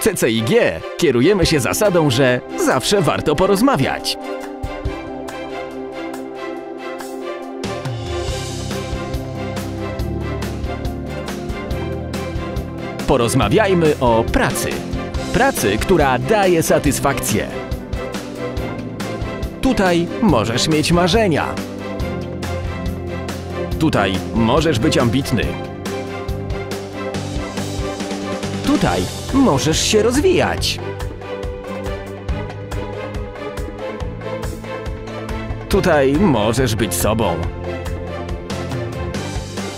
CCIG kierujemy się zasadą, że zawsze warto porozmawiać. Porozmawiajmy o pracy. Pracy, która daje satysfakcję. Tutaj możesz mieć marzenia. Tutaj możesz być ambitny. Tutaj możesz się rozwijać. Tutaj możesz być sobą.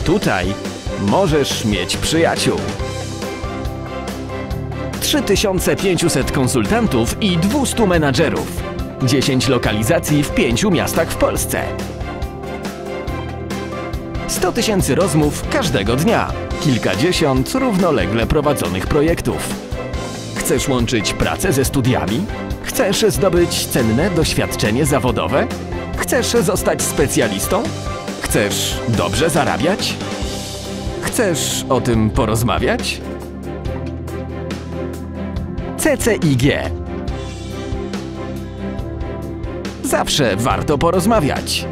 Tutaj możesz mieć przyjaciół. 3500 konsultantów i 200 menadżerów. 10 lokalizacji w 5 miastach w Polsce. 100 tysięcy rozmów każdego dnia. Kilkadziesiąt równolegle prowadzonych projektów. Chcesz łączyć pracę ze studiami? Chcesz zdobyć cenne doświadczenie zawodowe? Chcesz zostać specjalistą? Chcesz dobrze zarabiać? Chcesz o tym porozmawiać? CCIG. Zawsze warto porozmawiać.